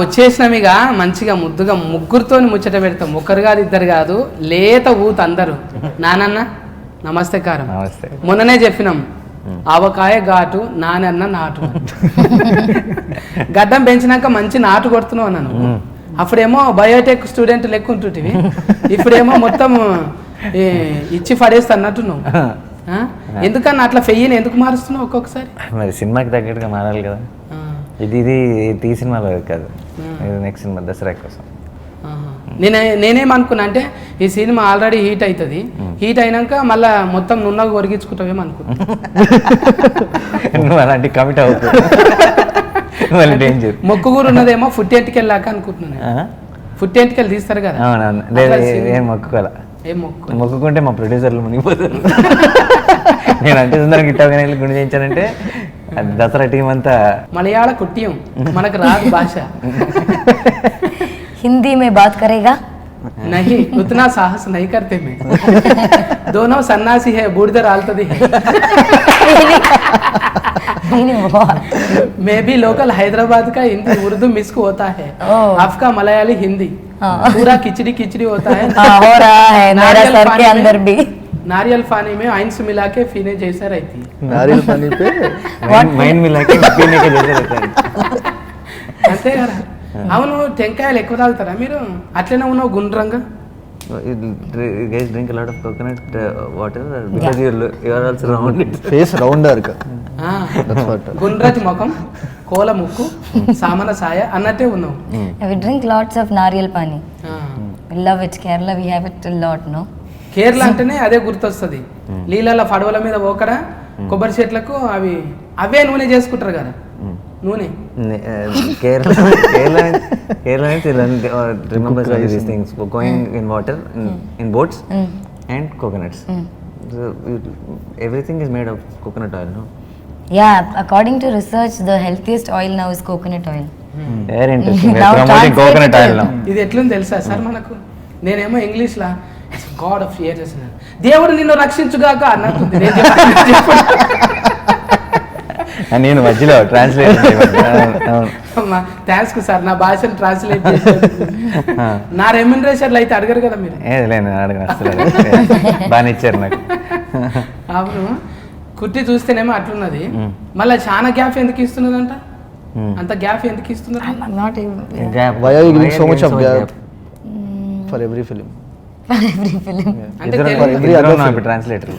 వచ్చేసినాం ఇక మంచిగా ముద్దుగా ముగ్గురితో ముచ్చట పెడతాం. ఒకరు కాదు ఇద్దరు కాదు. లేత ఊత అందరు. నానన్న నమస్తే. కారం మొన్ననే చెప్పినాం. ఆవకాయ ఘాటు నానన్న నాటు. గడ్డం పెంచినాక మంచి నాటు కొడుతున్నావు అన్నాను. అప్పుడేమో బయోటెక్ స్టూడెంట్ లెక్క ఉంటుంటివి ఇప్పుడేమో మొత్తం ఇచ్చి పడేస్తా అన్నట్టున్నావు? ఎందుకన్నా అట్లా ఫెయ్యిని ఎందుకు మారుస్తున్నావు ఒక్కొక్కసారి? మరి సినిమాకి తగ్గట్టుగా మారాలి కదా. ఇది ఇది ఈ సినిమాలో కాదు. ఇది నెక్స్ట్ సినిమా దసరా కోసం. నేనే నేనేమనుకున్నా అంటే ఈ సినిమా ఆల్రెడీ హీట్ అవుతుంది హీట్ అయినాక మళ్ళా మొత్తం నున్నగా ఒరిగించుకుంటావేమో అనుకున్నా నువ్వు అలాంటి కమిట్ అవుతుంది మళ్ళీ డేంజర్ మొక్కు కూడా ఉన్నదేమో ఫుట్ ఎంటికెళ్ళాక అనుకుంటున్నాను ఫుట్ ఎంటికెళ్ళి తీస్తారు కదా. ఏం మొక్కు? మొక్కుకుంటే మా ప్రొడ్యూసర్లు మునిగిపోతారు. నేను అంటే సుందరం గిట్టగానే గుండె చేయించానంటే దసరా టీం అంతా మలయాళ కుట్టియం మనకు రాదు భాష हिंदी में बात करेगा नहीं उतना साहस नहीं करते मैं दोनों सन्नासी है बूढ़ डालतदी है Meaning what? मैं भी लोकल हैदराबाद का हिंदी उर्दू मिक्स होता है ओह। आपका मलयाली हिंदी हाँ। पूरा खिचड़ी खिचड़ी होता है हाँ, हो रहा है मेरा नारियल सर पानी के में- अंदर भी नारियल पानी में आइंस मिला के पीने जैसा रहती है नारियल पानी पे మైండ్ మిలాకి పీనేకే చేసేది అంతే కదా అవును టెంకాయలు ఎక్కువ తాగుతారా మీరు అట్లనే ఉన్నావు గుండ్రంగా guys drink lot of coconut water because your you are also round it face rounder ఇరుక ఆ, దట్స్ వాట్ గుండ్రటి ముఖం కోల ముక్కు సామన సాయ అన్నట్టే ఉన్నావు we drink lots of nariyal pani ఆ. we love it kerala we have it a lot no Kerala అంటేనే అదే గుర్తొస్తుంది. నీళ్ళ పడవల మీద పోకడా కొబ్బరి చెట్లకు అవి అవే నూనె చేసుకుంటారు కదా. నూనె. Kerala Kerala Kerala remembers these things going in water in boats and coconuts everything is made of coconut oil no yeah according to research the healthiest oil now is coconut oil. Very interesting coconut. Oil no ఇది ఎట్లుంది తెలుసా sir మనకు? నేనేమో ఇంగ్లీష్లా God of years దేవుడు నిన్ను రక్షించుగాక అన్నట్టుంది నేను మధ్యలో ట్రాన్స్లేట్ అమ్మా థ్యాంక్స్ సార్ నా భాషను ట్రాన్స్లేట్ చేశారు. నా రెమ్యునరేషన్లు అయితే అడగరు కదా మీరు? లేదు అడగను అసలు బాగానే ఇచ్చారు నాకు. అవును. కుట్టి చూస్తేనేమో అట్లున్నది. మళ్ళీ చాలా గ్యాప్ ఎందుకు ఇస్తున్నదంట? అంత గ్యాప్ ఎందుకు ఇస్తున్నారు? Why are you giving so much of gap? For every film for every film అంటే తెలుగు- every other film. ఇప్పుడు translator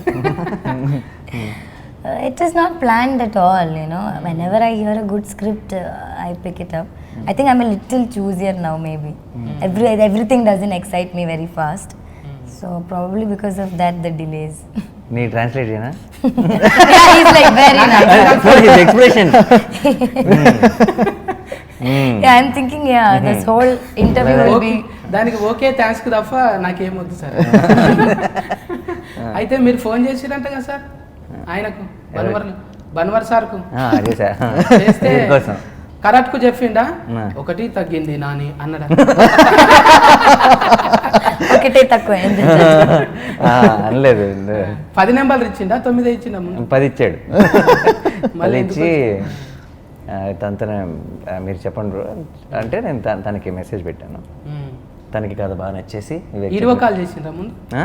Uh, it is not planned at all, you know. Whenever I hear a good script, uh, I pick it up. I think I'm a little choosier now, maybe. Every everything doesn't excite me very fast, so probably because of that, the delays. నీ translate చేయనా yeah, he's like very nice. Expression thinking, yeah, this whole interview will okay. be. దానికి okay thanks తప్ప నాకేమొద్దు sir. అయితే మీరు phone చేసిరంట కదా sir? ఆయనకు బన్వర్ బన్వర్ సార్కు. అదే సార్. చేస్తే కోసం కరెక్ట్కు చెప్పిండా? ఆ. ఒకటి తగ్గింది నాని అన్నడా? ఒకటే తక్కువ అనలేదు పది నెంబర్లు ఇచ్చిండా? తొమ్మిది ఇచ్చిండా పది ఇచ్చాడు. మళ్ళీ ఇచ్చి తనతోనే మీరు చెప్పండి బ్రో. అంటే నేను తన- తనకి మెసేజ్ పెట్టాను. తనకి కథ బాగా నచ్చేసి ఈడివో కాల్ చేసిండ్రా ముందు?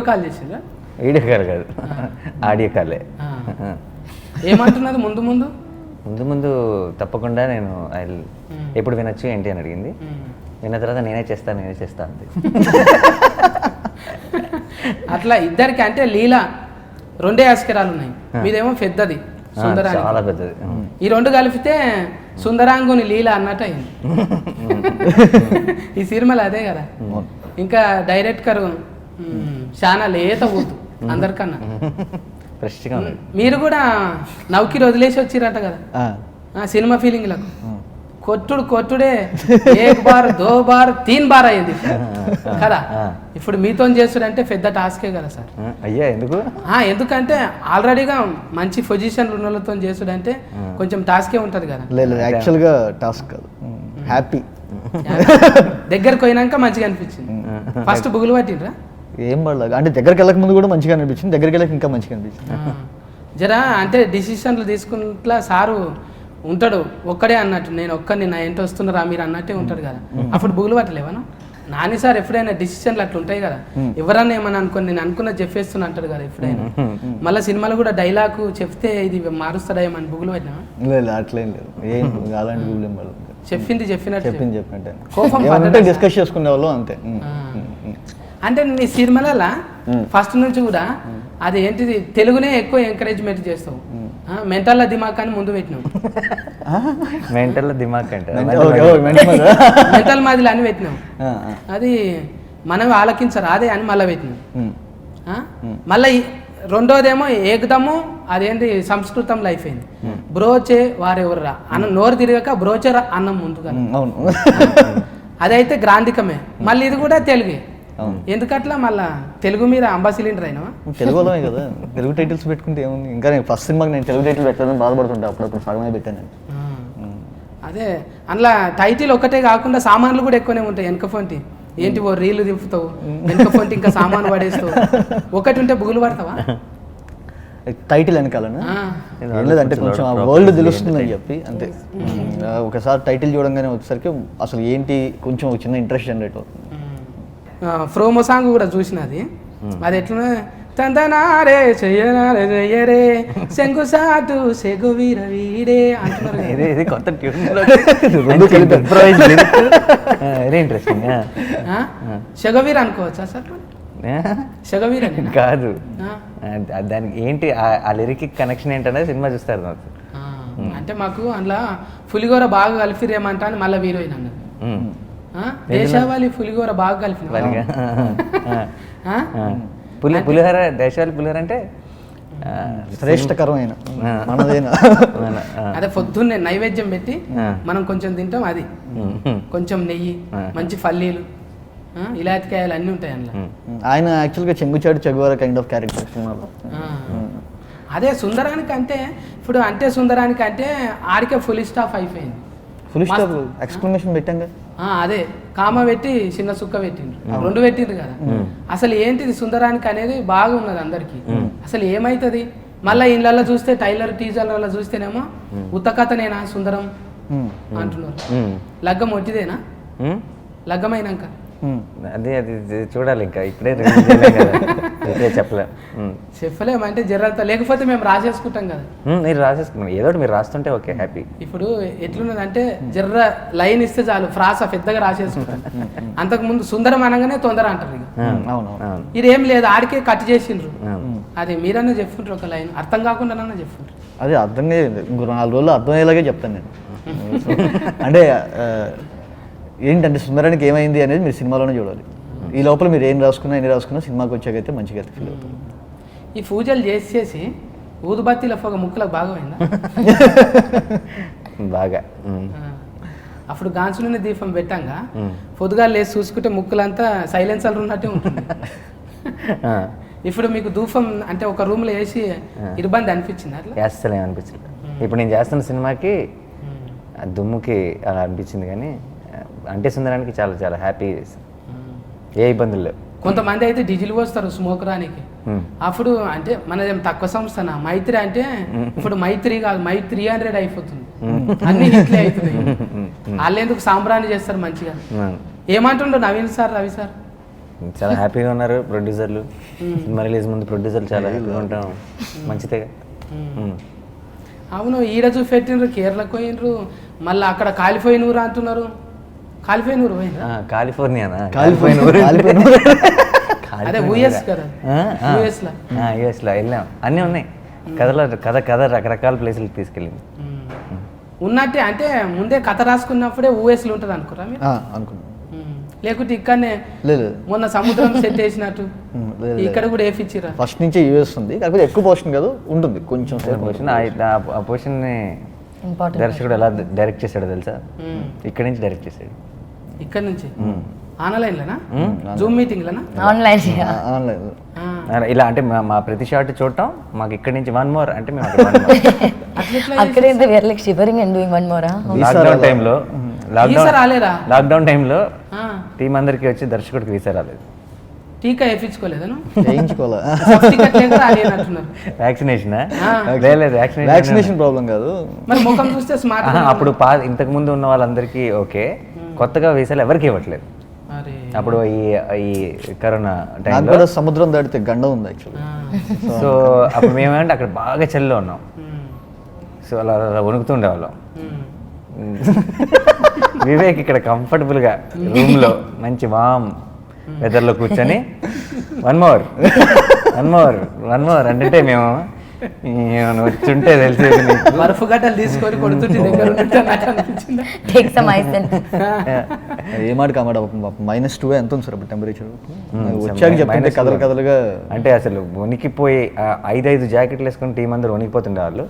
కాల్ చేసిండ్రా వీడియో కాల్ కాదు. ఆడియో కాలే. ఏమంటున్నది ముందు ముందు? ముందు ముందు తప్పకుండా నేను ఐ ఎప్పుడు వినొచ్చు ఏంటి అని అడిగింది. విన్న తర్వాత నేనే చేస్తాను నేనే చేస్తా అంది. అట్లా ఇద్దరికి అంటే లీల రెండే ఆస్కరాలు ఉన్నాయి. మీదేమో పెద్దది. సుందరాంగి చాలా పెద్దది. ఈ రెండు కలిపితే సుందరాంగుని లీల అన్నట్టు అయింది. ఈ సినిమాలు అదే కదా. ఇంకా డైరెక్టర్ చాలా లేత ఊతు అందరికన్నా. ఫ్రెష్గా మీరు కూడా నౌకిరి వదిలేసి వచ్చిరంట కదా. ఆ. సినిమా ఫీలింగ్లకు. కొట్టుడు కొట్టుడే ఏక్ బార్ దో బార్ తీన్ బార్ అయింది. కదా. ఇప్పుడు మీతో చేసుడంటే పెద్ద టాస్కే కదా సార్. అయ్యా ఎందుకు? ఆ, ఎందుకంటే ఆల్రెడీగా మంచి పొజిషన్ ఉన్న వాళ్ళతో చేసుడంటే కొంచెం టాస్కే ఉంటుంది కదా. లేదు యాక్చువల్గా టాస్క్ కాదు. హ్యాపీ. దగ్గరకు పోయినాక మంచిగా అనిపించింది. ఫస్ట్ బుగులు పట్టిండ్రా? ఏం పడలేదు అంటే దగ్గరికి వెళ్ళక ముందు కూడా మంచిగా అనిపించింది దగ్గరికి వెళ్ళక ఇంకా మంచిగా అనిపించింది. జరా అంటే డిసిషన్లు తీసుకుంట్లా సారు ఉంటాడు ఒక్కడే అన్నట్టు. నేను ఒక్కడిని నా ఏంటి వస్తున్నారా మీరు అన్నట్టే ఉంటాడు కదా. అప్పుడు బుగులు పట్టలేవను నాని సార్ ఎప్పుడైనా డిసిషన్లు అట్లా ఉంటాయి కదా. ఎవరన్నా ఏమన్నా అనుకోని నేను అనుకున్న చెప్పేస్తున్నా అంటాడు కదా ఎప్పుడైనా. మళ్ళీ సినిమాలో కూడా డైలాగ్ చెప్తే ఇది మారుస్తాడా ఏమని బుగులు పెట్టినా? లేదు అట్లేం లేదు. ఏం అలాంటి రూల్ ఏం పడదు. చెప్పింది చెప్పినట్టు చెప్పింది చెప్పినట్టే. కోపం ఏమంటే పడ్డదా? డిస్కస్ చేసుకునే వాళ్ళు అంతే. అంటే నీ సినిమాల ఫస్ట్ నుంచి కూడా అది ఏంటిది? తెలుగునే ఎక్కువ ఎంకరేజ్మెంట్ చేస్తావు. మెంటల్ దిమాగ్ అని ముందు పెట్టినావు మెంటల్ దిమాగ్ అంటే మెంటల్ మీద. మెంటల్ మాదిలి అని ఆ. అది మనం ఆలకించరు అదే అని మళ్ళీ పెట్టినాం? మళ్ళీ రెండోదేమో ఏకదము అదేంటి సంస్కృతం లైఫ్ అయింది. బ్రోచే వారెవర్రా? అన్న నోరు తిరగక బ్రోచే రా అన్నం ముందుగా. అదైతే గ్రాంధికమే. మళ్ళీ ఇది కూడా తెలుగే. ఎందుకట్లా మళ్ళా తెలుగు మీద అంబా సిలిండర్ అయినావా? తెలుగు వాళ్ళమే కదా. తెలుగు టైటిల్స్ పెట్టుకుంటే ఏముంది? ఇంకా నేను ఫస్ట్ సినిమాకి నేను తెలుగు టైటిల్ పెట్టాలని బాధపడుతుంటా. అప్పుడప్పుడు సగమే పెట్టాను నేను. అదే అందులో టైటిల్ ఒక్కటే కాకుండా సామాన్లు కూడా ఎక్కువనే ఉంటాయి. వెనక ఫోన్టి ఏంటి ఓ రీలు దింపుతావు? వెనక ఫోన్టి ఇంకా సామాను పడేస్తావు. ఒకటి ఉంటే బుగులు పడతావా? టైటిల్ వెనకాలనా? లేదంటే కొంచెం ఆ వరల్డ్ తెలుస్తుందని చెప్పి అంతే. ఆ, ఒకసారి టైటిల్ చూడంగానే వచ్చేసరికి అసలు ఏంటి కొంచెం ఒక చిన్న ఇంట్రెస్ట్ జనరేట్ అవుతుంది. ప్రోమో సాంగ్ కూడా చూసినది. అది ఎట్లా తందనారే చెయ్యనారే చెయ్యరే శంకు సాటు సెగు వీర వీరే అంటున్నారు కొత్త? సెగవీర అనుకోవచ్చా సార్? సెగవీర కాదు. దానికి ఏంటి ఆ- లిరిక్ కనెక్షన్ ఏంటనేది సినిమా చూస్తారు నాకు. అంటే మాకు అందులో పులిగోర బాగా కలిపిరేమంటా అని మళ్ళీ హీరోయిన్ అన్నది? దేశావాలి పులిగోర బాగా కలిపిన. పులి పులిహోర దేశాలు పులిహోర అంటే ఆ, శ్రేష్టకరమైన. మనదేనా? అదే పొద్దున్నే నైవేద్యం పెట్టి. మనం కొంచెం తింటాం అది. కొంచెం నెయ్యి. మంచి పల్లీలు ఆ, ఇలాయతికాయలు అన్నీ ఉంటాయి అందులో. ఆయన యాక్చువల్గా చెంగుచాడు Che Guevara kind of character సినిమాలో. అదే సుందరానికి అంటే ఇప్పుడు అంటే సుందరానికి అంటే ఆడికే ఫుల్ స్టాఫ్ అయిపోయింది. ఫుల్ స్టాప్ ఎక్స్ప్లెనేషన్ పెట్టాం ఆ, అదే కామ పెట్టి చిన్న సుక్క పెట్టిండ్రు రెండు పెట్టిండ్రు కదా. అసలు ఏంటిది సుందరానికి అనేది బాగా ఉన్నది అందరికి అసలు ఏమైతుంది? మళ్ళీ ఇళ్ళల్లో చూస్తే టైలర్ టీజర్లలో చూస్తేనేమో ఉత్త కథనేనా సుందరం అంటున్నారు. లగ్గం ఒట్టిదేనా. లగ్గమైనాక. అదే అది చూడాలి ఇంకా ఇప్పుడే release చేయలేం కదా ఇప్పుడే చెప్పలేం ఉమ్. చెప్పలేమంటే జరంత లేకపోతే మేము రాసేసుకుంటాం కదా. మీరు రాసేసుకున్నాను ఏదో ఒకటి మీరు రాస్తుంటే ఓకే హ్యాపీ. ఇప్పుడు ఎట్లున్నదంటే జర్ర లైన్ ఇస్తే చాలు ఫ్రాస పెద్దగా రాసేసుకుంటాం. అంతకు ముందు సుందరం అనగానే తొందర అంటారు ఇక. అవును అవును. ఇదేం లేదు ఆడికే కట్ చేసిండ్రు. అది మీరన్నా చెప్పుంటారు ఒక లైన్. అర్థం కాకుండా చెప్పుంటారు అదే అర్థం నాలుగు రోజులు అర్థమయ్యేలాగే చెప్తాను నేను. అంటే ఏంటంటే సుందరానికి ఏమైంది అనేది మీరు సినిమాలోనే చూడాలి. ఈ లోపల మీరు ఏం రాసుకున్నా ఎన్ని రాసుకున్నా సినిమాకి వచ్చాకైతే మంచిగా ఫీల్ అవుతుంది. ఈ పూజలు చేసి చేసి ఊదుబత్తిల పొగ ముక్కులకు బాగా పోయిందా బాగా. అప్పుడు గాంచులోనే దీపం పెట్టంగా. పొద్దుగా లేసి చూసుకుంటే ముక్కులంతా సైలెన్సర్ ఉన్నట్టే ఉంటుంది. ఇప్పుడు మీకు ధూపం అంటే ఒక రూమ్లో వేసి ఇబ్బంది అనిపించింది అట్లా? వేస్తలే అనిపించలేదు. ఇప్పుడు నేను చేస్తున్న సినిమాకి దుమ్ముకి అలా అనిపించింది కానీ అంటే సుందరానికి చాలా చాలా హ్యాపీ ఏ ఇబ్బందులు లేవు. కొంతమంది అయితే డీజిల్ పోస్తారు స్మోక్ రానికి. అప్పుడు అంటే మనదేం తక్కువ సంస్థనా? మైత్రి అంటే ఇప్పుడు మైత్రి కాదు మై త్రీ హండ్రెడ్ అయిపోతుంది. అన్ని హిట్లే అవుతున్నాయి. వాళ్ళు ఎందుకు సాంబ్రాన్ని చేస్తారు మంచిగా. ఏమంటుండ్రు నవీన్ సార్ రవి సార్? చాలా హ్యాపీగా ఉన్నారు ప్రొడ్యూసర్లు. సినిమా రిలీజ్ ముందు ప్రొడ్యూసర్లు చాలా హ్యాపీగా ఉంటాం. మంచిదే. అవును ఈడ చూపెట్టిండ్రు కేరళకు పోయినరు మళ్ళీ అక్కడ కాలిపోయిన ఊరు అంటున్నారు. ఆ, కాలిఫోర్నియానా? అదే యూఎస్లో? వెళ్ళాం. అన్నీ ఉన్నాయి. కథలో కథ కథ రకరకాల ప్లేసులకు తీసుకెళ్ళింది. ఉన్నట్టే అంటే ముందే కథ రాసుకున్నప్పుడే యూఎస్లో ఉంటుంది అనుకురా ఉమ్. లేకుంటే ఇక్కడనే లేదు. మొన్న సముద్రం సెట్ లేదు ఇక్కడ కూడా వేపిచ్చిరా ఫస్ట్ నుంచే యూఎస్ ఉంది. కాకపోతే ఎక్కువ పోర్షన్ కాదు ఉంటుంది. కొంచెం సేపు పోర్షన్ ఆ ఇంపార్టెంట్ దర్శకుడు ఎలా డైరెక్ట్ చేశాడో తెలుసా? ఇక్కడి నుంచి డైరెక్ట్ చేశాడు. ఇక్కడ నుంచి? ఆన్లైన్ లోనా జూమ్ మీటింగ్ లోనా ఆన్లైన్. ఆన్లైన్. ఆ. ఆ, ఇలా అంటే మా మా ప్రతి షాట్ చూడటం మాకు ఇక్కడి నుంచి వన్ మోర్ అంటే మేము అక్కడ where like shivering and doing one Mora? Lockdown టైంలో వీసా రాలేదా లాక్డౌన్ టైంలో ఆ. టీం అందరికి వచ్చి దర్శకుడికి వీసా రాలేదు. టీకా వేయించుకోలేదను వ్యాక్సినేషన్ ఆ. లేదు వ్యాక్సినేషన్ వ్యాక్సినేషన్ ప్రాబ్లం కాదు. మరి ముఖం చూస్తే స్మార్ట్ అప్పుడు పా ఇంతకు ముందు ఉన్న వాళ్ళందరికీ ఓకే. కొత్తగా వీసాలు ఎవరికి ఇవ్వట్లేదు అరే అప్పుడు ఈ ఈ కరోనా టైంలో సముద్రం దాటితే గండం ఉంది యాక్చువల్లీ. సో అప్పుడు మేమేమంటే అక్కడ బాగా చలిలో ఉన్నాం. సో అలా అలా వణుకుతుండేవాళ్ళం. వివేక్ ఇక్కడ కంఫర్టబుల్గా రూమ్లో మంచి వామ్ వెదర్లో కూర్చొని one more one more one more అంటే మేము "ఈయన వచ్చుంటే తెలిసేది బర్ఫ్ గడ్డలు తీసుకొని కొడుతుంటే దగ్గర some ice and ఏ మాట కామాట మైనస్ టూ ఎంత ఉంది సార్ అప్పుడు టెంపరేచర్ Hmm, వచ్చాక కథలు two. కథలుగా అంటే అసలు వణికిపోయి ఆ ఐదైదు జాకెట్లు వేసుకొని టీం అందరూ వణికిపోతుండే వాళ్ళు.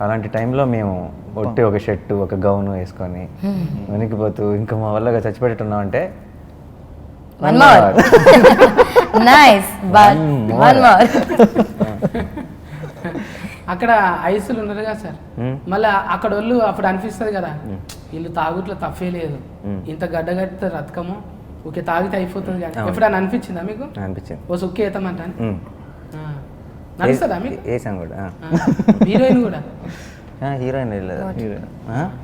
అలాంటి టైంలో మేము ఒట్టి ఒక షర్టు ఒక గౌను వేసుకొని వణికిపోతూ ఇంకా మా వల్ల చచ్చిపెట్టున్నాం అంటే one more. nice, అక్కడ ఐసులు ఉన్నారు కదా సార్. మళ్ళీ అక్కడ వాళ్ళు అప్పుడు అనిపిస్తుంది కదా. వీళ్ళు తాగుట్లో తప్పే లేదు. ఇంత గడ్డ కడితే రతకము. ఓకే తాగితే అయిపోతుంది కానీ. ఎప్పుడైనా అనిపించిందా మీకు? అనిపించింది. ఓ సుక్కి ఉమ్. నడుస్తుందా మీకు? వేసాం కూడా? హీరోయిన్ కూడా? హీరోయిన్ వెళ్ళలేదు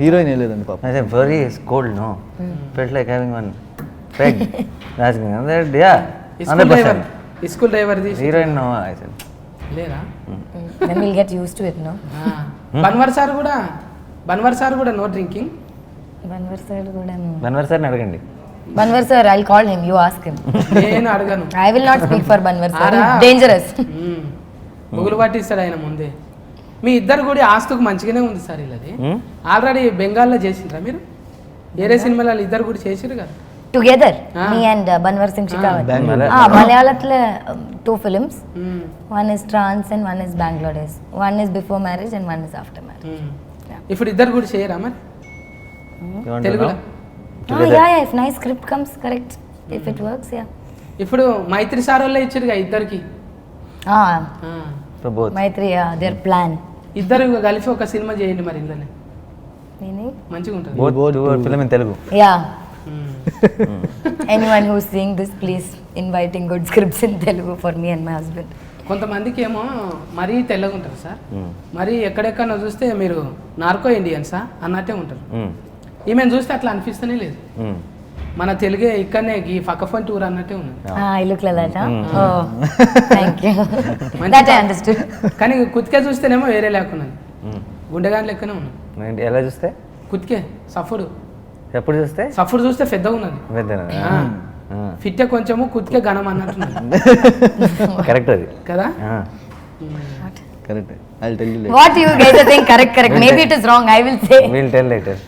హీరోయిన్ వెళ్ళలేదండి పాప. అదే very cold no? Felt like having one peg ya school driver school driver heroine no I said లేరా then we'll get used to it, no? Banwar sir కూడా బన్వర్ సార్ కూడా నో డ్రింకింగ్ Banvar sir కూడా. బన్వర్ సార్ని అడగండి Banvar sir, I'll call him. You ask him. నేను అడగను I will not speak for Banvar sir. Ara. He's dangerous. బుగులు పట్టిస్తాడు ఆయన ముందే మీ ఇద్దరు కూడా ఆస్తుకు మంచిగానే ఉంది సార్ ఇలాది? ఆల్రెడీ బెంగాల్లో చేసిండ్రా మీరు వేరే సినిమాలలో ఇద్దరు కూడా చేసిరు కదా together me and Bhanwar Singh Shekhawat మలయాళత్ల two films one is Trance and one is Bangalore Days one is before marriage and one is after marriage ఇప్పుడు ఇద్దరు కూడా చేయరామా తెలుగులో ya ya if nice script comes correct if it works ya ఇప్పుడు Mythri sir వల్ల ఇచ్చారు కదా ఇద్దరికి మైత్రి దేర్ ప్లాన్ ఇద్దరు కలిసి ఒక సినిమా చేయండి మరి ఇందులో మంచిగా ఉంటుంది film in Telugu ya anyone who seeing this please inviting good scripts in Telugu for me and my husband కొంతమందికి ఏమో మరీ తెల్లగా ఉంటారు సార్. మరీ ఎక్కడెక్కడ చూస్తే మీరు నార్కో ఇండియన్ సార్ అన్నట్టే ఉంటారు. ఈమెను చూస్తే అట్లా అనిపిస్తూనే లేదు. మన తెలుగే ఇక్కడనే ఈ పక్క ఫకఫోన్ టూర్ అన్నట్టే ఉంది. కానీ కుత్కే చూస్తేనేమో వేరే లేకున్నాను గుండెగాని లెక్కనే ఉన్నాను ఎలా చూస్తే? కుతికే సఫుడు ఎప్పుడు చూస్తే? సఫుడు చూస్తే పెద్దగా ఉన్నది. పెద్దనా? ఆ. ఆ. ఫిట్టే కొంచెము కుతికే ఘనం అన్నట్టున్నది కరెక్ట్ అది. కదా? ఆ. Correct I tell you What you guys are saying, correct, correct. Maybe it is wrong, I will say. Will tell later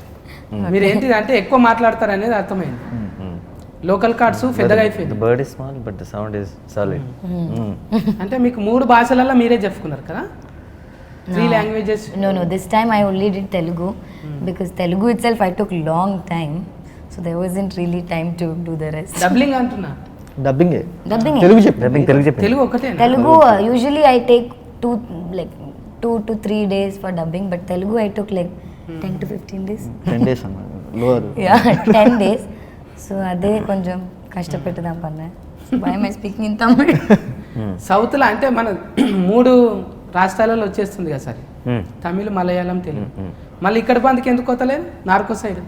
మీరు ఏంటి అంటే ఎక్కువ మాట్లాడతారు అనేది అర్థమైంది లోకల్ కార్డ్స్ పెద్దగా అయిపోయింది bird is small but the sound is solid అంటే మీకు మూడు భాషలలో మీరే చెప్పుకున్నారు కదా? Three languages No, no, this time I only did Telugu because Telugu itself I took long time. So there wasn't really time to do the rest. Dubbing అంటున్నా డబ్బింగే Dubbing. Telugu చెప్పి డబ్బింగ్ తెలుగు చెప్పి తెలుగు ఒకటే Telugu, uh, usually I take two, like two to three days for dubbing, but Telugu I took like 10 to 15 days. Ten days Yeah, 10 days. So అదే కొంచెం కష్టపెట్టుదాం పన్నా why I speaking in Tamil సౌత్లో అంటే మన మూడు రాష్ట్రాలలో వచ్చేస్తుంది కదా సార్. తమిళ్ మలయాళం తెలుగు. మళ్ళీ ఇక్కడ బందికి ఎందుకు కొత్తలేదు నార్కో సైడ్.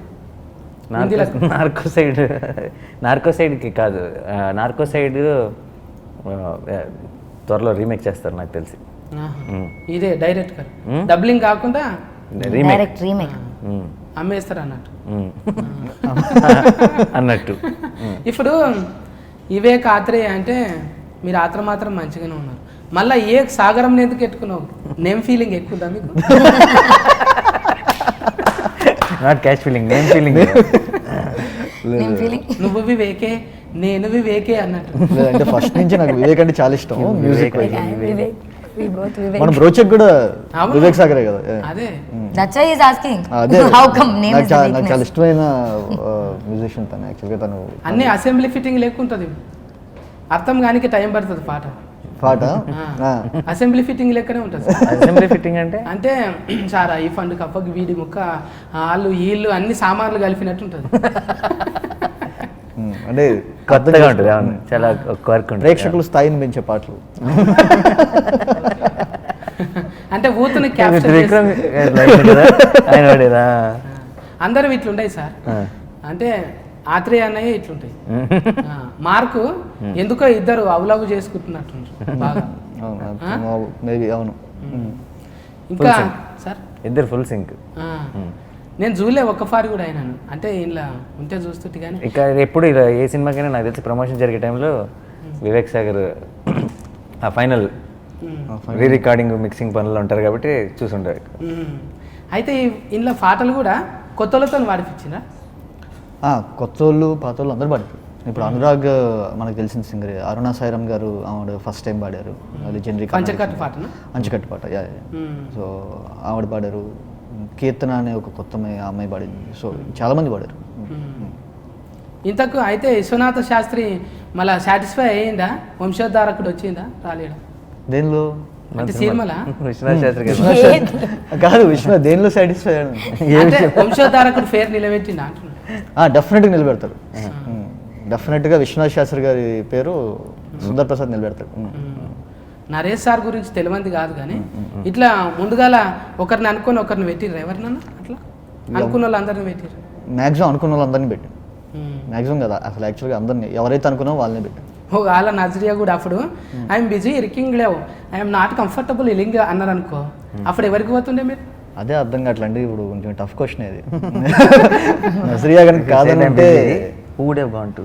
హిందీలో. Narco side. నార్కో సైడ్కి కాదు. నార్కో సైడ్ త్వరలో రీమేక్ చేస్తారు నాకు తెలిసి. ఇదే డైరెక్ట్గా? డబ్లింగ్ కాకుండా రీమేక్. Direct remake. అమ్మేస్తారు అన్నట్టు. అన్నట్టు. ఇప్పుడు ఇవే కాత్రేయ అంటే మీరు ఆత్ర మాత్రం మంచిగానే ఉన్నారు. మళ్ళీ ఏ సాగరం ఎందుకు ఎట్టుకున్నావు నేమ్ ఫీలింగ్ ఎక్కువదా మీకు? నాట్ క్యాష్ ఫీలింగ్ నేను ఫీలింగ్ నేను ఫీలింగ్ నువ్వు వివేకే నేను వివేకే అన్నట్టు. లేదంటే ఫస్ట్ నుంచి నాకు వివేక్ అంటే చాలా ఇష్టం. Music Vivek we both Vivek. మన బ్రోచెక్ కూడా. వివేక్ సాగరే కదా. అదే. దట్స్ ఈస్ ఆస్కింగ్ అదే. హౌ కమ్ నేమ్ నాకు ఇస్ నాకు చాలా ఇష్టమైన మ్యూజిషియన్ తను యాక్చువల్గా తను అన్ని అసెంబ్లీ ఫిట్టింగ్ లేకుంటుంది. అర్థం కానికి టైం పడుతుంది పాట. పాట? ఆ. అసెంబ్లీ ఫిట్టింగ్ లెక్కనే ఉంటుంది సార్. అసెంబ్లీ ఫిట్టింగ్ అంటే? అంటే సారా ఈ ఫండ్ కప్పకి వీడి ముక్క వాళ్ళు వీళ్ళు అన్ని సామాన్లు కలిపినట్టు ఉంటుంది. అంటే కొత్తగా ఉంటుంది అవును. చాలా వర్క్ ఉంటుంది. ప్రేక్షకుల స్థాయిని పెంచే పాటలు. అంటే ఊతుని క్యాప్చర్ అందరూ ఇట్లుంటాయి సార్. అంటే ఆత్రేయ అన్నయ్య ఇట్లుంటాయి. ఆ, మార్కు ఎందుకో ఇద్దరు అవలవు చేసుకుంటున్నట్టు బాగా. అవును మేబీ అవును. ఇంకా సార్? ఇద్దరు ఫుల్ సింక్ నేను చూడలే ఒక్క ఫారి కూడా అయినాను. అంటే ఇలా ఉంటే చూస్తుంటే కానీ ఇక ఎప్పుడు ఇలా ఏ సినిమాకైనా నాకు తెలిసి ప్రమోషన్ జరిగే టైంలో వివేక్ సాగర్ ఆ ఫైనల్ రీ రికార్డింగ్ మిక్సింగ్ పనులు ఉంటారు కాబట్టి చూసుంటారు. అయితే ఇందులో పాటలు కూడా కొత్తలతో వాడిపించిందా కొత్త వాళ్ళు పాత వాళ్ళు అందరూ పాడారు. ఇప్పుడు అనురాగ్ మనకు తెలిసిన సింగర్. అరుణ సాయిరామ్ గారు ఆవిడ ఫస్ట్ టైం పాడారు. అది జనరిక్ పంచకట్టు పాటను? అంచుకట్టు పాట యా, యా. సో ఆవిడ పాడారు. కీర్తన అనే ఒక కొత్త అమ్మాయి పాడింది. సో చాలా మంది పాడారు. ఇంతకు అయితే విశ్వనాథ శాస్త్రి మళ్ళా సాటిస్ఫై అయ్యిందా? వంశోద్ధారకుడు వచ్చిందా? రాలేడా? దేనిలో? అంటే సినిమాల? విశ్వనాథ్ శాస్త్రి గారు. కాదు విశ్వ దేనిలో సాటిస్ఫై అంటే వంశోద్ధారకుడు ఫేర్ నిలబెట్టిందా అంటున్నా. డెఫినెట్గా నిలబెడతారు. డెఫినెట్గా విశ్వనాథ్ శాస్త్రి గారి పేరు సుందర్ ప్రసాద్ నిలబెడతారు. నరేష్ సార్ గురించి తెలియంది కాదు కానీ ఇట్లా ముందుగాల ఒకరిని అనుకొని ఒకరిని పెట్టిర్రు ఎవరినన్నా? అట్లా? అనుకున్న వాళ్ళందరిని పెట్టిర్రు? మ్యాక్సిమం అనుకున్న వాళ్ళందరినీ పెట్టి. మ్యాక్సిమం కదా అసలు యాక్చువల్గా అందరినీ ఎవరైతే అనుకున్నామో వాళ్ళని పెట్టి ఓ వాళ్ళ నజరియా కూడా అప్పుడు ఐఎమ్ బిజీ ఇరికింగ్ లేవు. ఐఎమ్ నాట్ కంఫర్టబుల్ ఇలింగ్ అన్నారు అనుకో అప్పుడు ఎవరికి పోతుండే మీరు? అదే అర్థం కావట్లండి ఇప్పుడు కొంచెం టఫ్ క్వశ్చన్ ఇది నజరియా కనుక కాదంటే who would have gone to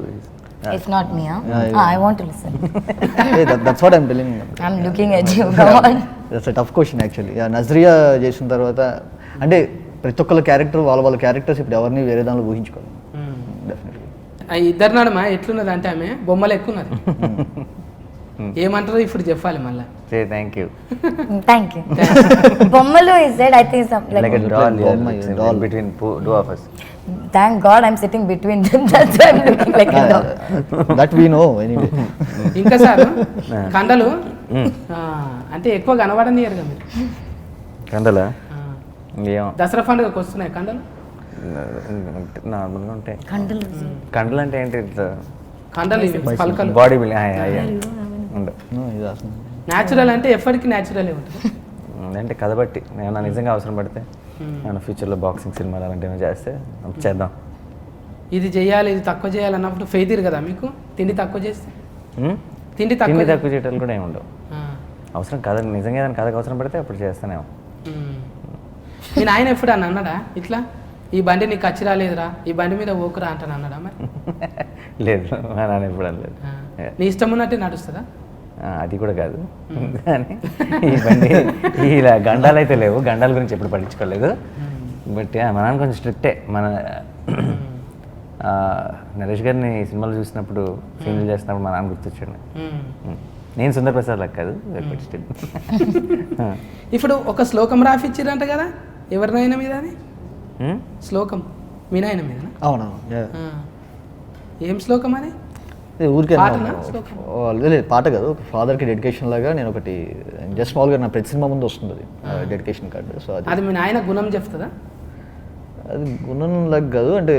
If not me, huh? Yeah, yeah. Ah, I want to listen. That's what I'm telling I'm looking at you. Come on. That's tough question actually Nazriya చేసిన తర్వాత అంటే ప్రతి ఒక్కళ్ళ character వాళ్ళ వాళ్ళ characters ఇప్పుడు ఎవరిని వేరే దానిలో ఊహించుకోవాలి డెఫినెట్లీ ఆ ఇద్దరు నడుమ ఎట్లున్నది అంటే ఆమె బొమ్మలు ఎక్కున్నది ఏమంటారో ఇప్పుడు చెప్పాలి మళ్ళీ. Say thank you Thank you. Bommalo is said, I think, some, like, like doll. Between I'm sitting between them. That's why I'm looking like a dog. That we know anyway ఇంకా సార్ కండలు? ఆ, అంటే ఎక్కువ కనబడనియరు కదా మీరు. కండలా? ఆ, దసరా పండుగకు వస్తున్నాయి కండలు? నార్మల్గా ఉంటాయి. Kandalu. కండలు అంటే ఏంటి? కండలు ఇవి పలకలు. బాడీ బిల్డింగ్ న్యాచురల్ అంటే ఎప్పటికీ న్యాచురలే ఉంటుంది. అంటే కథ బట్టి. నేను నిజంగా అవసరం పడితే నేను ఫ్యూచర్లో బాక్సింగ్ సినిమాలు అలాంటివి చేస్తే చేద్దాం. ఇది చేయాలి ఇది తక్కువ చేయాలి అన్నప్పుడు ఫెయిదిరు కదా మీకు? తిండి తక్కువ చేస్తే? తిండి తక్కువ తిండి తక్కువ చేయటాలు కూడా ఏమి ఉండవు. అవసరం కథ నిజంగా ఏదైనా కథకు అవసరం పడితే అప్పుడు చేస్తానేమో. మీ నాయన ఎప్పుడు అని అన్నాడా? ఇట్లా ఈ బండి నీకు ఖర్చు రాలేదురా ఈ బండి మీద ఓకురా అంటాను అన్నాడా మరి? లేదు. మా నాన్న ఎప్పుడు అనలేదు. నీ ఇష్టం ఉన్నట్టే నడుస్తుందా? అది కూడా కాదు. కానీ ఈ బండి ఇలా గండాలు అయితే లేవు. గండాల గురించి ఎప్పుడు పట్టించుకోలేదు. బట్ యా, మా నాన్న కొంచెం స్ట్రిక్టే. మన ఆ, నరేష్ గారిని ఈ సినిమాలో చూసినప్పుడు సీన్లు చేస్తున్నప్పుడు మా నాన్న గుర్తొచ్చాడు. నేను సుందర్ ప్రసాద్ లాగా కాదు. But still. ఇప్పుడు ఒక శ్లోకం రాసిచ్చిరంట కదా? ఎవరినైనా మీద అని శ్లోకం. మీ నాయన మీద అవునవును. ఏం శ్లోకం ఇది ఊరికే లేదు పాట కాదు ఫాదర్కి డెడికేషన్ లాగా నేను ఒకటి జస్ట్ మామూలుగా నా ప్రతి సినిమా ముందు వస్తుంది అది డెడికేషన్ కార్డు సో అది అది మీ నాయన గుణం చెప్తుందా? అది గుణం లాగా కాదు అంటే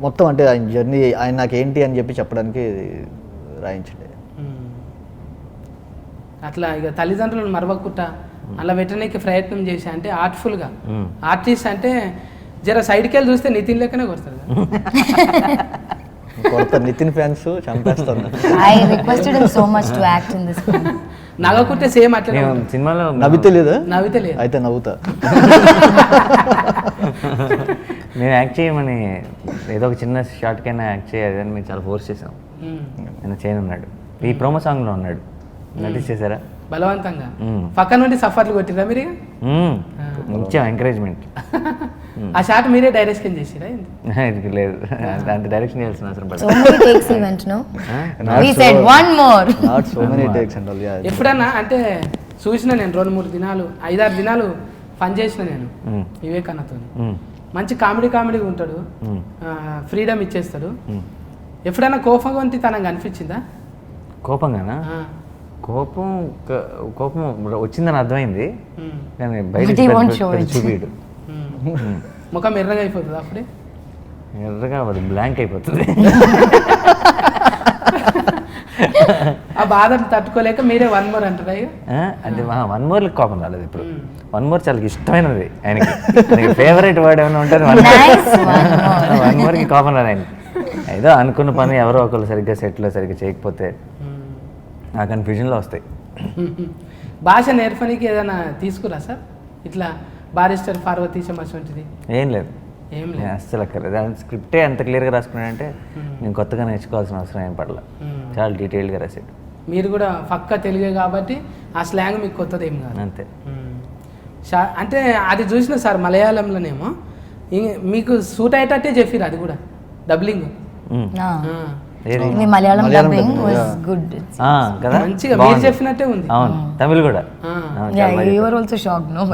మొత్తం అంటే ఆయన జర్నీ ఆయన నాకు ఏంటి అని చెప్పి చెప్పడానికి రాయించండి. అట్లా ఇక తల్లిదండ్రులను మరవకుట్ట అలా పెట్టడానికి ప్రయత్నం చేసి అంటే ఆర్ట్ఫుల్గా. ఆర్టిస్ట్ అంటే జర సైడ్కి వెళ్ళి చూస్తే నితిన్ లెక్కనే కొడుతుంది కదా. కొత్త నితిన్ ఫ్యాన్స్ చంపేస్తాను I requested him so much to act in this film. నగకుట్టే సేమ్ అట్లనే నేను ఉంటుంది. సినిమాలో నవ్వితే లేదా నవ్వితే లేదు అయితే నవ్వుతా నేను యాక్ట్ చేయమని ఏదో ఒక చిన్న షార్ట్కైనా యాక్ట్ చేయాలి అని మీరు చాలా ఫోర్స్ చేసాం. నేను చేయనున్నాడు ఈ ప్రోమో సాంగ్లో ఉన్నాడు నోటీస్ చేశారా బలవంతంగా మ్మ్. పక్క నుండి సఫర్లు కొట్టిరా మీరు? మ్మ్. ఇచ్చాం ఎంకరేజ్మెంట్ ఆ షాట్ మీరే డైరెక్షన్ చేసిరా లేదు అంత డైరెక్షన్ చేయాల్సిన అవసరం పడదు. Not so many takes and all ya ఎప్పుడన్నా అంటే చూసిన నేను రెండు మూడు దినాలు ఐదారు దినాలు పని చేసిన నేను మ్మ్. వివేకానందతో మ్మ్. మంచి కామెడీ కామెడీగా ఉంటాడు. ఫ్రీడమ్ ఇచ్చేస్తాడు. ఎప్పుడైనా కోపం వంటి తనకు అనిపించిందా కోపంగానా ఆ, కోపం కోపం వచ్చిందని అర్థమైంది. కానీ బయట. చూపిడు. ముఖం ఎర్రగా అయిపోతుంది అప్పుడే? ఎర్రగా అది బ్లాంక్ అయిపోతుంది. ఆ బాధను తట్టుకోలేక మీరే వన్ మోర్ అంటారా అంటే వన్ మోర్ కోపం రాలేదు ఇప్పుడు. వన్ మోర్ చాలా ఇష్టమైనది ఆయనకి. ఫేవరెట్ వర్డ్ ఏమైనా ఉంటుంది వన్. వన్ మోర్కి కోపం రాదు ఆయన ఏదో అనుకున్న పని ఎవరో ఒకరు సరిగ్గా సెట్లో సరిగ్గా చేయకపోతే ఆ కన్ఫ్యూజన్లో వస్తాయి. భాష నేర్పనికి ఏదైనా తీసుకురా సార్? ఇట్లా బారిస్టర్ పార్వతీశం అటువంటిది ఏం లేదు. ఏం లేదు. అస్సలు అక్కర్లేదు దాని స్క్రిప్టే అంత క్లియర్గా రాసుకున్నానంటే నేను కొత్తగా నేర్చుకోవాల్సిన అవసరం ఏం పడలా. చాలా డీటెయిల్డ్గా రాసాడు మీరు కూడా పక్క తెలుగే కాబట్టి ఆ స్లాంగ్ మీకు కొత్తది ఏం కాదు. అంతే. అంటే అది చూసిన సార్ మలయాళంలోనేమో మీకు సూట్ అయ్యేటట్టే చెప్పిరు అది కూడా. డబ్లింగ్? మీ మలయాళం డబ్బింగ్. గుడ్ ఆ, కదా? మంచిగా మీరు బాగుంది. చెప్పినట్టే ఉంది. అవును తమిళ్ కూడా. Ya. Are also shock no.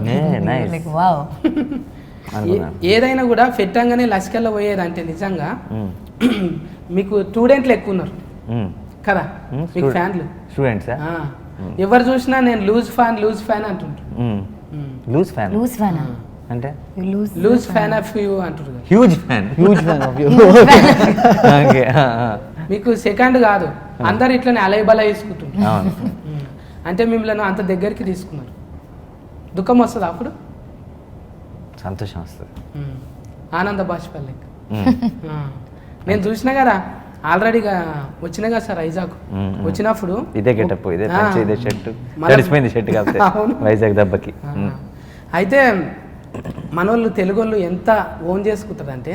Like wow ఏదైనా కూడా పెట్టంగానే లసికల్లో పోయేదంటే నిజంగా. మీకు స్టూడెంట్లు ఎక్కువ ఉన్నారు. కదా. మీకు ఫ్యాన్లు. స్టూడెంట్సా. ఎవరు చూసినా నేను లూజ్ ఫ్యాన్ లూజ్ ఫ్యాన్ అంటుంటారు. మ్మ్. Loose fan? Loose fan? అంటే? లూజ్ ఫ్యాన్ ఆఫ్ యూ అంటారు కదా. Huge fan. Huge fan of you okay మీకు సెకండ్ కాదు అందరు ఇట్లనే అలై బల తీసుకుంటుంటారు అవును ఉమ్. అంటే మిమ్మల్ని అంత దగ్గరికి తీసుకున్నారు దుఃఖం వస్తుంది అప్పుడు సంతోషం వస్తుంది. ఆనంద బాష్పల్లిక్ మ్మ్. నేను చూసినా కదా ఆల్రెడీగా వచ్చినా కదా సార్ ఉమ్. వచ్చినప్పుడు ఇదే గెటప్ ఇదే షర్ట్ తడిసిపోయింది. వైజాగ్ దెబ్బకి. అయితే మనోళ్ళు తెలుగోళ్ళు ఎంత ఓన్ చేసుకుంటారంటే.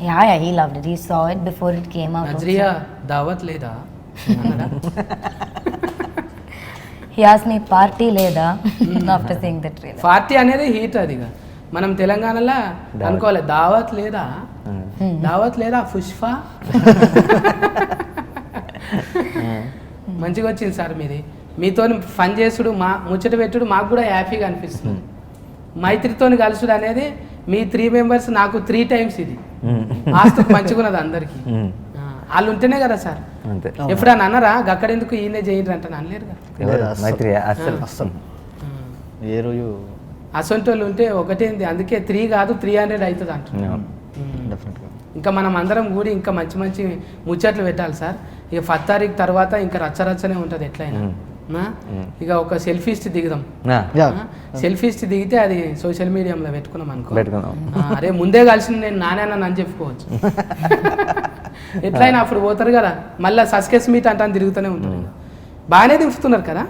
Yeah, he loved it. He saw it before it came out. also. Nazriya దావత్ లేదా He asked me, party leda after seeing the trailer. Party అనేది హీట్ అది. మనం తెలంగాణలో అనుకోవాలి దావత్ లేదా Mm. దావత్ లేదా పుష్ప మంచిగా వచ్చింది సార్ మీది మీతో ఫన్ చేసుడు మా ముచ్చట పెట్టుడు మాకు కూడా హ్యాపీగా అనిపిస్తుంది మైత్రితోని కలుసుడు అనేది మీ త్రీ మెంబర్స్ నాకు త్రీ టైమ్స్ ఇది. ఆస్తుకు మంచిగా ఉన్నది అందరికి. వాళ్ళు ఉంటేనే కదా సార్. అంతే. ఎప్పుడన్నా అన్నారా? గక్కడెందుకు ఈయనే చేయండి అంటే. అస్సలు. ఏ రోజు? అసొంటి వాళ్ళు ఉంటే ఒకటేంది? అందుకే త్రీ కాదు త్రీ హండ్రెడ్ అవుతుంది అంటున్నారు ఇంకా మనం అందరం కూడి ఇంకా మంచి మంచి ముచ్చట్లు పెట్టాలి సార్. ఇక ఫస్ట్ తారీఖు తర్వాత ఇంకా రచ్చరచ్చనే ఉంటుంది ఎట్లయినా. ఇక ఒక సెల్ఫీస్ట్ దిగుదాం. సెల్ఫీస్ట్ దిగితే అది సోషల్ మీడియాలో పెట్టుకున్నాం అనుకో. పెట్టుకుందాం ఆ, అరే ముందే కలిసి నేను నానేనని అని చెప్పుకోవచ్చు. ఎట్లయినా అప్పుడు పోతారు కదా మళ్ళీ సస్కెస్ మీట్ అంటాను తిరుగుతూనే ఉంటారు. బాగానే దింపుతున్నారు కదా?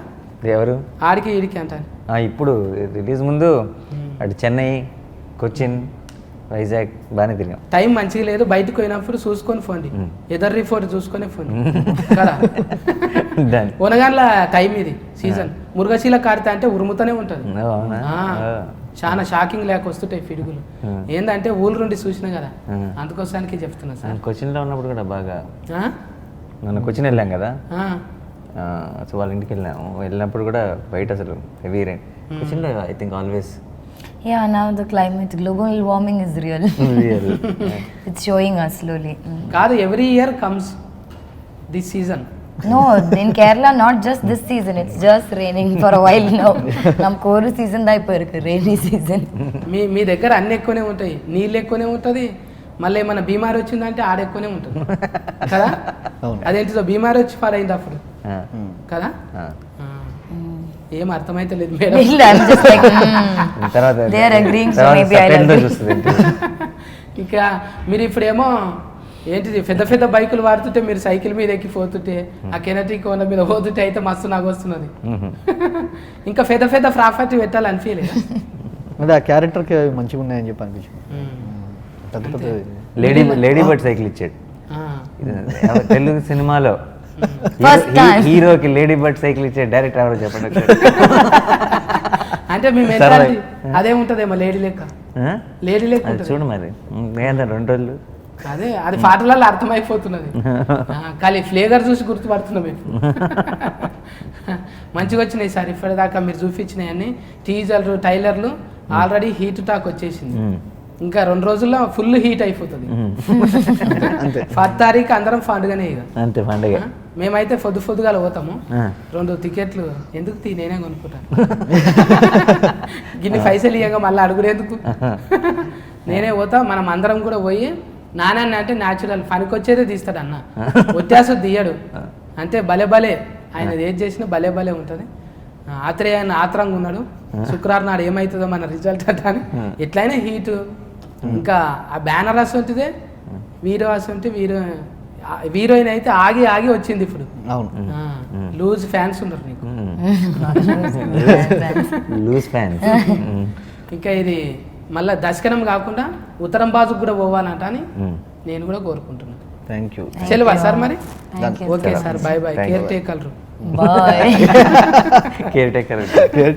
ఎవరు? ఆడికి ఈడికి అంటాను ఆ, ఇప్పుడు రిలీజ్ ముందు అటు చెన్నై కొచ్చిన్ వైజాగ్ బాగానే తిరిగాం. టైం మంచిగా లేదు బయటకు పోయినప్పుడు చూసుకొని ఫోన్. ఎదర్ రిపోర్ట్ చూసుకొని ఫోన్ కదా? ఉనగాన్ల టైం ఇది సీజన్. మురుగశీల కాడితే అంటే ఉరుముతూనే ఉంటుంది. చాలా షాకింగ్ లేక వస్తుంటాయి ఫిడుగులు. ఏంటంటే ఊరు నుండి చూసినా కదా. అందుకోసానికి చెప్తున్నా సార్. కొచ్చిన్లో ఉన్నప్పుడు కూడా బాగా? నన్ను కొచ్చిన్ వెళ్ళాం కదా. సో వాళ్ళ ఇంటికి వెళ్ళాము. వెళ్ళినప్పుడు కూడా బయట అసలు heavy rain కొచ్చిన్లో I think always Yeah, now the climate, global warming is real. it's showing us slowly. Mm. కాదు every year comes this season No, in Kerala, not just this season, it's just raining for a while now. Nam koru season da ipo irukku, rainy season. మీ మీ దగ్గర అన్ని ఎక్కువనే ఉంటాయి నీళ్ళు ఎక్కువనే ఉంటుంది మళ్ళీ ఏమైనా బీమారి వచ్చిందంటే ఆడ ఎక్కువనే ఉంటుంది కదా అవును. అదేంటిదో బీమారి వచ్చి పాడైంది అప్పుడు కదా ఆ. ఏం అర్థమైతే లేదు మేడం. ఇంకా మీరు ఇప్పుడేమో ఏంటిది పెద్ద పెద్ద బైకులు వాడుతుంటే మీరు సైకిల్ మీద ఎక్కి పోతుంటే ఆ కెనటి కోన మీద పోతుంటే అయితే మస్తు నాకు వస్తున్నది ఇంకా పెద్ద పెద్ద ప్రాపర్టీ పెట్టాలని ఫీల్ అంటే ఆ క్యారెక్టర్కి మంచిగా ఉన్నాయని చెప్పి అనిపించింది. పెద్ద పెద్ద లేడీ లేడీ బర్డ్ సైకిల్ ఇచ్చాడు. తెలుగు సినిమాలో. హీరోకి లేడీ బర్డ్ సైకిల్ ఇచ్చే డైరెక్టర్ ఎవరో చెప్పండి. అంటే మీ మెంటాలిటీ అదే ఉంటదేమో లేడీ లెక్క? లేడీ లెక్క చూడు మరి. ఏంటంటే రెండు రోజులు? అదే అది పాటలలో అర్థమైపోతున్నది. కానీ ఫ్లేవర్ చూసి గుర్తుపడుతున్నాం మంచిగా వచ్చినాయి సార్ ఇప్పటిదాకా మీరు చూపించినాయి అన్ని టీజర్లు టైలర్లు ఆల్రెడీ హీట్ టాక్ వచ్చేసింది. ఇంకా రెండు రోజుల్లో ఫుల్ హీట్ అయిపోతుంది. అంతే. పది తారీఖు అందరం పండుగనే ఇక అంతే పండుగ? మేమైతే పొద్దు పొద్దుగాల పోతాము. రెండు టికెట్లు ఎందుకు తీ నేనే కొనుక్కుంటాను గిన్ని పైసలు ఇయ్యగా మళ్ళీ అడుగుడేందుకు? నేనే పోతా మనం అందరం కూడా పోయి నానాన్ని అంటే న్యాచురల్ పనికొచ్చేదే తీస్తాడు అన్న వ్యత్యాసం తీయడు. అంటే భలే భలే. ఆయన ఏది చేసినా భలే భలే ఉంటుంది. ఆత్రేయాన్ని ఆత్రంగా ఉన్నాడు. శుక్రవారం నాడు ఏమవుతుందో మన రిజల్ట్ అంట ఎట్లయినా హీటు ఇంకా ఆ బ్యానర్ అసంటిదే వీరో అసంటి వీరో ఆ హీరోయిన్ అయితే ఆగి ఆగి వచ్చింది ఇప్పుడు. అవును. లూజ్ ఫ్యాన్స్ ఉన్నారు నీకు లూజ్ ఫ్యాన్స్. ఇంకా ఇది మళ్ళీ దశకనం కాకుండా ఉత్తరం బాజుకు కూడా పోవాలంట అని నేను కూడా కోరుకుంటున్నాను థ్యాంక్ యూ సెలవా సార్ మరి. Okay sir bye bye. Care. టేకర్రు Bye. Care taker care